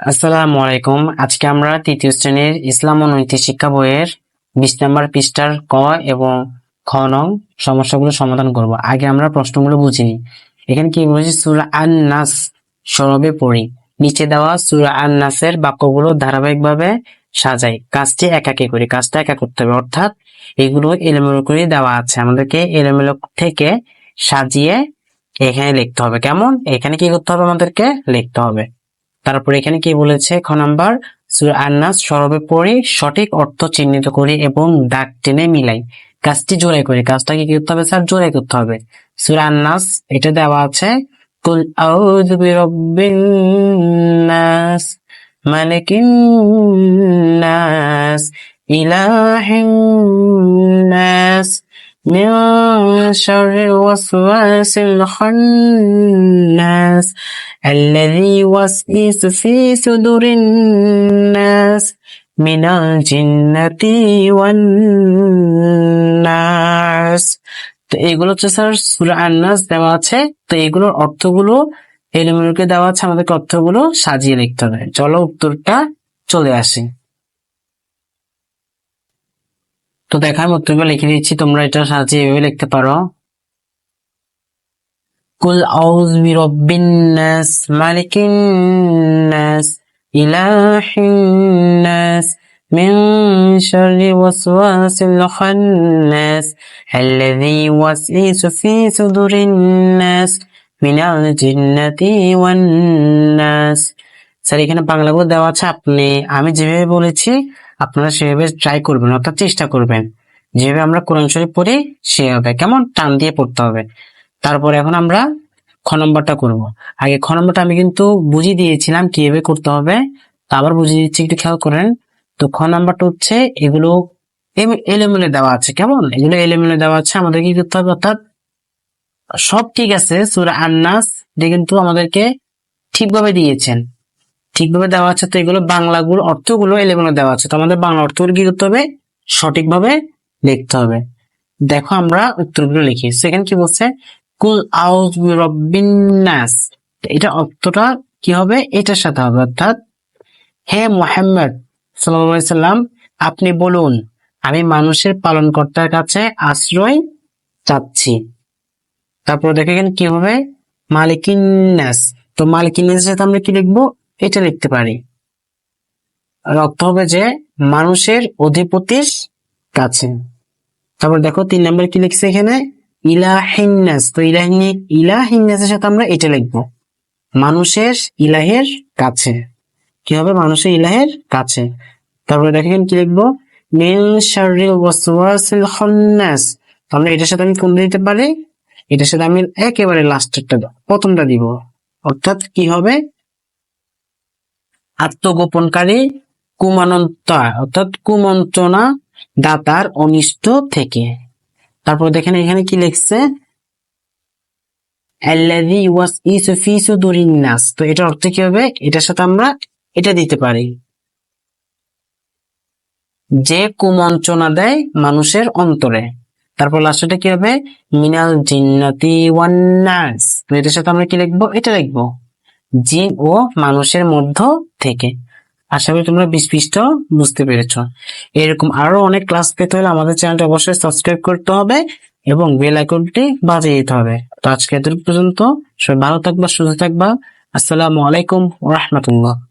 আসসালামু আলাইকুম। আজকে আমরা তৃতীয় শ্রেণির ইসলাম ও নৈতিক শিক্ষা বইয়ের বিশ নম্বর পৃষ্ঠার ক এবং খ নং সমস্যাগুলো সমাধান করব। আগে আমরা প্রশ্নগুলো বুঝিনি। এখানে কি বলেছে? সুরা আন নাস সরবে পড়ি। নিচে দেওয়া সুরা আন নাসের বাক্যগুলো ধারাবাহিকভাবে সাজাই। কাজটি একাকে করি। কাজটা একা করতে হবে। অর্থাৎ এগুলো এলোমেলো করে দেওয়া আছে। আমাদেরকে এলোমেলো থেকে সাজিয়ে এখানে লিখতে হবে। কেমন? এখানে কি করতে হবে? আমাদেরকে লিখতে হবে। তারপর এখানে কি বলেছে? খ নাম্বার আন্নাস সরবে পড়ি সঠিক অর্থ চিহ্নিত করি এবং দাগ টেনে মিলাই। কাজটি জোরে করি, কাজটাকে কি করতে হবে স্যার? জোরে করতে হবে। সুরা আন্নাস এটা দেওয়া আছে নাস। من شر الوسواس الخناس الذي يوسوس في صدور الناس من الجنة والناس তো এগুলো হচ্ছে স্যার সুরা আন্নাস দেওয়া আছে তো এগুলোর অর্থগুলো এলিমেন্টকে দেওয়া আছে আমাদেরকে অর্থগুলো সাজিয়ে লিখতে হবে চলো উত্তরটা চলে আসি তো দেখা আমি উত্তরগুলো লিখে দিচ্ছি তোমরা এটা সাজিয়ে এভাবে লিখতে পারো কুল আউজ বিরব্বিন নাস মালিকিন নাস ইলাহিন নাস من شر وسواس الخناس الذي يوسوس في صدور الناس من الجنة والناس স্যার এখানে বাংলাগুলো দেওয়া আছে আপনি আমি যেভাবে বলেছি আপনারা সেভাবে ট্রাই করবেন, অর্থাৎ চেষ্টা করবেন। যেভাবে আমরা কোরআন শরীফ পড়ি, সেভাবে। কেমন? টান দিয়ে পড়তে হবে। তারপরে এখন আমরা খ নম্বরটা করব। আগে খ নম্বরটা আমি কিন্তু বুঝিয়ে দিয়েছিলাম কীভাবে করতে হবে। তা আবার বুঝিয়ে দিচ্ছি, একটু খেয়াল করেন। তো খ নম্বরটা হচ্ছে, এগুলো এলোমেলো দেওয়া আছে। কেমন? এগুলো এলোমেলো দেওয়া আছে, আমাদের কি করতে হবে? অর্থাৎ সব ঠিক আছে, সুরা আন্নাস, এটা কিন্তু আমাদেরকে ঠিকভাবে দিয়েছেন। ঠিকভাবে দেওয়া আছে, তো এগুলো বাংলাগুলো অর্থগুলো এলেভেনে দেওয়া আছে। তো আমাদের বাংলা অর্থগুলো কি করতে হবে? সঠিকভাবে লিখতে হবে। দেখো আমরা উত্তরগুলো লিখি। সেখানে কি বলছে? কুল আউজ রব্বিন নাস। এটা অর্থটা কি হবে? এটার সাথে হবে। অর্থাৎ, হে মোহাম্মদ সাল্লাম, আপনি বলুন, আমি মানুষের পালনকর্তার কাছে আশ্রয় চাচ্ছি। তারপর দেখে কি হবে? মালিকিন নাস। তো মালিকিন্যাসের সাথে আমরা কি লিখব? এটা লিখতে পারি। অর্থ হবে যে মানুষের অধিপতির কাছে। তারপর দেখো তিন নম্বর কি লিখছে এখানে? ইলাহিন্নাস তো ইলাহিনী ইলাহিন্নাসের সাথে আমরা এটা লিখব। মানুষের ইলাহের কাছে। কি হবে? মানুষের ইলাহের কাছে। তারপরে দেখো এখানে কি লিখব? মিন শাররিল ওয়াসওয়াসিল খান্নাস তো আমরা এটার সাথে আমি কোনটা দিতে পারি? এটার সাথে আমি একেবারে লাস্টেরটা প্রথমটা দিব। অর্থাৎ কি হবে? আত্মগোপনকারী কুমানন্তা, অর্থাৎ কুমন্ত্রণা দাতার অনিষ্ট থেকে। তারপর দেখেন এখানে কি লিখছে? সুদুরিন তো এটা অর্থ কি হবে? এটার সাথে আমরা এটা দিতে পারি। যে কুমন্ত্রণা দেয় মানুষের অন্তরে তারপর লাস্টটা কি হবে? মিনাল জিন্নাতি ওয়ান নাস তো এটার সাথে আমরা কি লিখব? এটা লিখব। জিন ও মানুষের মধ্য থেকে। আশা করি তোমরা বিশ বুঝতে পেরেছ। এরকম আরও অনেক ক্লাস পেতে হলে আমাদের চ্যানেলটা অবশ্যই সাবস্ক্রাইব করতে হবে এবং বেল আইকনটি বাজিয়ে দিতে হবে। তো আজকে এত পর্যন্ত সবাই ভালো থাকবা, সুস্থ থাকবা। আসসালামু আলাইকুম রহমতুল্লাহ।